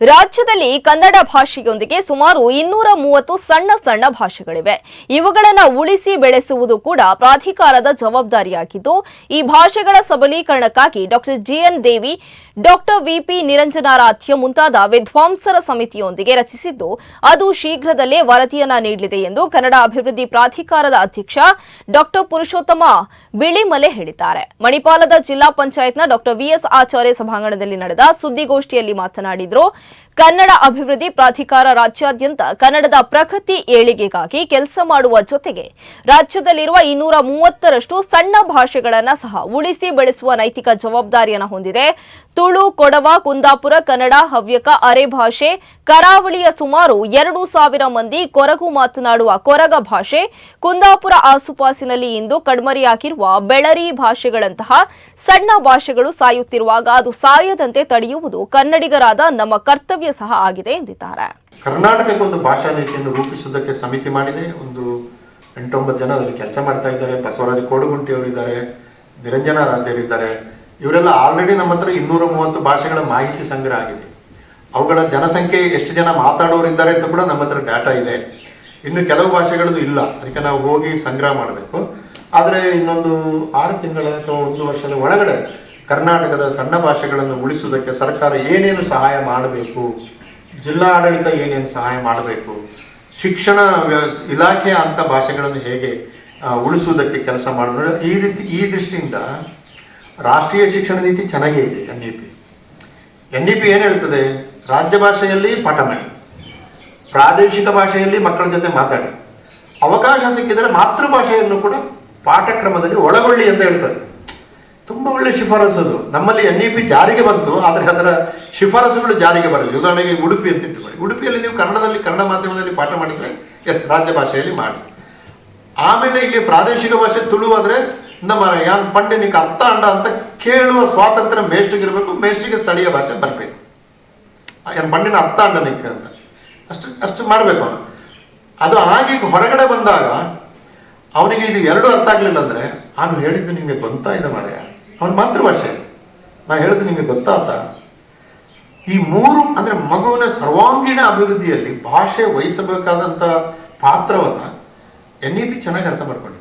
ರಾಜ್ಯದಲ್ಲಿ ಕನ್ನಡ ಭಾಷೆಯೊಂದಿಗೆ ಸುಮಾರು ಇನ್ನೂರ ಮೂವತ್ತು ಸಣ್ಣ ಸಣ್ಣ ಭಾಷೆಗಳಿವೆ. ಇವುಗಳನ್ನು ಉಳಿಸಿ ಬೆಳೆಸುವುದು ಕೂಡ ಪ್ರಾಧಿಕಾರದ ಜವಾಬ್ದಾರಿಯಾಗಿದ್ದು, ಈ ಭಾಷೆಗಳ ಸಬಲೀಕರಣಕ್ಕಾಗಿ doctor G N Devi, doctor V P Niranjanaradhya ಮುಂತಾದ ವಿದ್ವಾಂಸರ ಸಮಿತಿಯೊಂದಿಗೆ ರಚಿಸಿದ್ದು, ಅದು ಶೀಘ್ರದಲ್ಲೇ ವರದಿಯನ್ನು ನೀಡಲಿದೆ ಎಂದು ಕನ್ನಡ ಅಭಿವೃದ್ಧಿ ಪ್ರಾಧಿಕಾರದ ಅಧ್ಯಕ್ಷ ಡಾಕ್ಟರ್ ಪುರುಷೋತ್ತಮ ಬಿಳಿಮಲೆ ಹೇಳಿದ್ದಾರೆ. ಮಣಿಪಾಲದ ಜಿಲ್ಲಾ ಪಂಚಾಯತ್ನ ಡಾಕ್ಟರ್ ವಿಎಸ್ ಆಚಾರ್ಯ ಸಭಾಂಗಣದಲ್ಲಿ ನಡೆದ ಸುದ್ದಿಗೋಷ್ಠಿಯಲ್ಲಿ ಮಾತನಾಡಿದ್ರು ಕನ್ನಡ ಅಭಿವೃದ್ಧಿ ಪ್ರಾಧಿಕಾರ ರಾಜ್ಯಾದ್ಯಂತ ಕನ್ನಡದ ಪ್ರಗತಿ ಏಳಿಗೆಗಾಗಿ ಕೆಲಸ ಮಾಡುವ ಜೊತೆಗೆ ರಾಜ್ಯದಲ್ಲಿರುವ ಇನ್ನೂರ ಮೂವತ್ತರಷ್ಟು ಸಣ್ಣ ಭಾಷೆಗಳನ್ನು ಸಹ ಉಳಿಸಿ ಬೆಳೆಸುವ ನೈತಿಕ ಜವಾಬ್ದಾರಿಯನ್ನು ಹೊಂದಿದೆ. ತುಳು, ಕೊಡವ, ಕುಂದಾಪುರ, ಕನ್ನಡ, ಹವ್ಯಕ, ಅರೆ ಭಾಷೆ, ಕರಾವಳಿಯ ಸುಮಾರು ಎರಡು ಸಾವಿರ ಮಂದಿ ಕೊರಗು ಮಾತನಾಡುವ ಕೊರಗ ಭಾಷೆ, ಕುಂದಾಪುರ ಆಸುಪಾಸಿನಲ್ಲಿ ಇಂದು ಕಣ್ಮರೆಯಾಗಿರುವ ಬೆಳರಿ ಭಾಷೆಗಳಂತಹ ಸಣ್ಣ ಭಾಷೆಗಳು ಸಾಯುತ್ತಿರುವಾಗ ಅದು ಸಾಯದಂತೆ ತಡೆಯುವುದು ಕನ್ನಡಿಗರಾದ ನಮ್ಮ ಕರ್ತವ್ಯ ಸಹ ಆಗಿದೆ ಎಂದಿದ್ದಾರೆ. ಕರ್ನಾಟಕಕ್ಕೊಂದು ಭಾಷಾ ನೀತಿಯನ್ನು ರೂಪಿಸುವುದಕ್ಕೆ ಸಮಿತಿ ಮಾಡಿದೆ. ಒಂದು ಎಂಟೊಂಬತ್ತು ಜನ ಅದರಲ್ಲಿ ಕೆಲಸ ಮಾಡ್ತಾ ಇದ್ದಾರೆ. ಬಸವರಾಜ ಕೋಡುಗುಂಟಿ ಅವರಿದ್ದಾರೆ, ನಿರಂಜನ ರಾಧ್ಯರಿದ್ದಾರೆ ಇವರೆಲ್ಲ ಆಲ್ರೆಡಿ ನಮ್ಮ ಹತ್ರ ಇನ್ನೂರ ಮೂವತ್ತು ಭಾಷೆಗಳ ಮಾಹಿತಿ ಸಂಗ್ರಹ ಆಗಿದೆ. ಅವುಗಳ ಜನಸಂಖ್ಯೆ ಎಷ್ಟು ಜನ ಮಾತಾಡೋರು ಇದ್ದಾರೆ ಅಂತ ಕೂಡ ನಮ್ಮ ಹತ್ರ ಡಾಟಾ ಇದೆ. ಇನ್ನು ಕೆಲವು ಭಾಷೆಗಳದ್ದು ಇಲ್ಲ. ಅದಕ್ಕೆ ನಾವು ಹೋಗಿ ಸಂಗ್ರಹ ಮಾಡಬೇಕು. ಆದರೆ ಇನ್ನೊಂದು ಆರು ತಿಂಗಳ ಅಥವಾ ಒಂದು ವರ್ಷದ ಒಳಗಡೆ ಕರ್ನಾಟಕದ ಸಣ್ಣ ಭಾಷೆಗಳನ್ನು ಉಳಿಸುವುದಕ್ಕೆ ಸರ್ಕಾರ ಏನೇನು ಸಹಾಯ ಮಾಡಬೇಕು? ಜಿಲ್ಲಾ ಆಡಳಿತ ಏನೇನು ಸಹಾಯ ಮಾಡಬೇಕು? ಶಿಕ್ಷಣ ಇಲಾಖೆ ಅಂಥ ಭಾಷೆಗಳನ್ನು ಹೇಗೆ ಉಳಿಸುವುದಕ್ಕೆ ಕೆಲಸ ಮಾಡಬೇಕು? ಈ ರೀತಿ, ಈ ದೃಷ್ಟಿಯಿಂದ ರಾಷ್ಟ್ರೀಯ ಶಿಕ್ಷಣ ನೀತಿ ಚೆನ್ನಾಗೇ ಇದೆ, N E P. N E P ಏನು ಹೇಳ್ತದೆ? ರಾಜ್ಯ ಭಾಷೆಯಲ್ಲಿ ಪಾಠ ಮಾಡಿ ಪ್ರಾದೇಶಿಕ ಭಾಷೆಯಲ್ಲಿ ಮಕ್ಕಳ ಜೊತೆ ಮಾತಾಡಿ. ಅವಕಾಶ ಸಿಕ್ಕಿದರೆ ಮಾತೃಭಾಷೆಯನ್ನು ಕೂಡ ಪಾಠಕ್ರಮದಲ್ಲಿ ಒಳಗೊಳ್ಳಿ ಅಂತ ಹೇಳ್ತದೆ ತುಂಬ ಒಳ್ಳೆ ಶಿಫಾರಸು ಅದು. ನಮ್ಮಲ್ಲಿ ಎನ್ ಇ ಪಿ ಜಾರಿಗೆ ಬಂತು, ಆದರೆ ಅದರ ಶಿಫಾರಸುಗಳು ಜಾರಿಗೆ ಬರಲಿ ಉದಾಹರಣೆಗೆ ಉಡುಪಿ ಅಂತ ಇಟ್ಟುಕೊಳ್ಳಿ ಉಡುಪಿಯಲ್ಲಿ ನೀವು ಕನ್ನಡದಲ್ಲಿ, ಕನ್ನಡ ಮಾಧ್ಯಮದಲ್ಲಿ ಪಾಠ ಮಾಡಿದರೆ ಎಸ್ ರಾಜ್ಯ ಭಾಷೆಯಲ್ಲಿ ಮಾಡಿ. ಆಮೇಲೆ ಇಲ್ಲಿ ಪ್ರಾದೇಶಿಕ ಭಾಷೆ ತುಳು ಆದರೆ, ನಮ್ಮ ಯಾನ್ ಪಂಡಿನಿಗೆ ಅರ್ಥ ಅಂಡ ಅಂತ ಕೇಳುವ ಸ್ವಾತಂತ್ರ್ಯ ಮೇಷ್ಟ್ರಿಗಿರಬೇಕು ಮೇಷ್ಟಿಗೆ ಸ್ಥಳೀಯ ಭಾಷೆ ಬರಬೇಕು. ಯಾನ್ ಪಂಡಿನ ಅರ್ಥ ಅಂಡ ನಿಕ್ಕೆ ಅಂತ. ಅಷ್ಟು ಅಷ್ಟು ಮಾಡಬೇಕು ಅವನು. ಅದು ಆಗಿ ಹೊರಗಡೆ ಬಂದಾಗ, ಅವನಿಗೆ ಇದು ಎರಡು ಅರ್ಥ ಆಗಲಿಲ್ಲ ಅಂದರೆ, ನಾನು ಹೇಳಿದ್ದು ನಿಮಗೆ ಗೊತ್ತಾ ಇದೆ ಮಾರ್ಯ ಅವನ ಮಾತೃಭಾಷೆ. ನಾ ಹೇಳಿದ್ರೆ ನಿಮಗೆ ಗೊತ್ತಾತ? ಈ ಮೂರು ಅಂದರೆ ಮಗುವಿನ ಸರ್ವಾಂಗೀಣ ಅಭಿವೃದ್ಧಿಯಲ್ಲಿ ಭಾಷೆ ವಹಿಸಬೇಕಾದಂಥ ಪಾತ್ರವನ್ನು ಎನ್ ಇ ಪಿ ಚೆನ್ನಾಗಿ ಅರ್ಥ ಮಾಡ್ಕೊಂಡಿದೆ